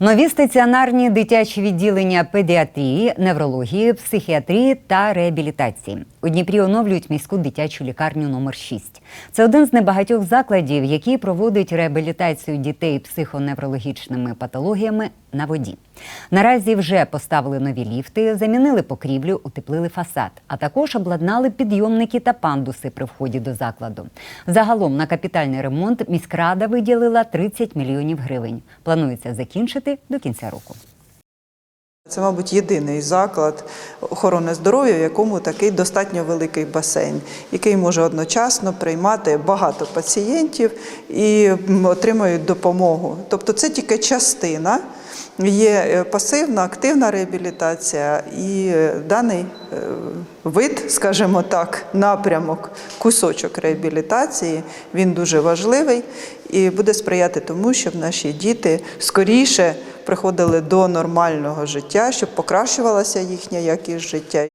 Нові стаціонарні дитячі відділення педіатрії, неврології, психіатрії та реабілітації. У Дніпрі оновлюють міську дитячу лікарню номер 6 Це один з небагатьох закладів, який проводить реабілітацію дітей психоневрологічними патологіями на воді. Наразі вже поставили нові ліфти, замінили покрівлю, утеплили фасад, а також обладнали підйомники та пандуси при вході до закладу. Загалом на капітальний ремонт міськрада виділила 30 мільйонів гривень. Планується закінчити до кінця року. Це, мабуть, єдиний заклад охорони здоров'я, в якому такий достатньо великий басейн, який може одночасно приймати багато пацієнтів і отримують допомогу. Тобто це тільки частина. Є е, пасивна, активна реабілітація, і е, даний е, вид, скажімо так, напрямок, кусочок реабілітації, він дуже важливий і буде сприяти тому, щоб наші діти скоріше приходили до нормального життя, щоб покращувалася їхня якість життя.